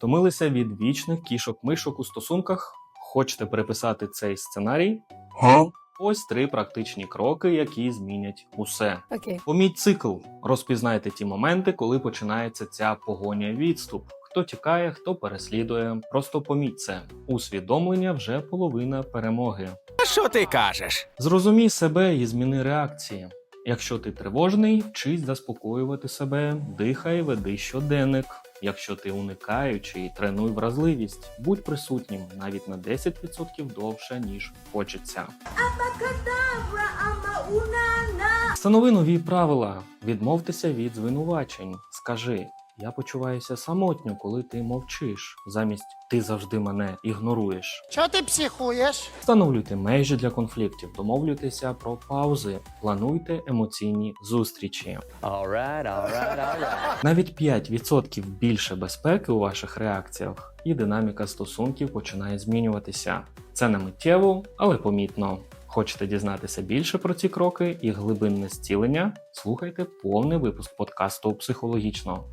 Втомилися від вічних кішок-мишок у стосунках? Хочете переписати цей сценарій? Ось три практичні кроки, які змінять усе. Окей. Поміть цикл. Розпізнайте ті моменти, коли починається ця погоня відступ. Хто тікає, хто переслідує. Просто поміть це. Усвідомлення вже половина перемоги. Що ти кажеш? Зрозумій себе і зміни реакції. Якщо ти тривожний, вчись заспокоювати себе, дихай, веди щоденник. Якщо ти уникаючий, тренуй вразливість, будь присутнім навіть на 10% довше, ніж хочеться. Встанови нові правила, відмовтеся від звинувачень. Скажи: я почуваюся самотньо, коли ти мовчиш, замість ти завжди мене ігноруєш. Чого ти психуєш? Встановлюйте межі для конфліктів, домовлюйтеся про паузи, плануйте емоційні зустрічі. Alright, alright, alright. Навіть 5% більше безпеки у ваших реакціях, і динаміка стосунків починає змінюватися. Це не миттєво, але помітно. Хочете дізнатися більше про ці кроки і глибинне зцілення? Слухайте повний випуск подкасту психологічно.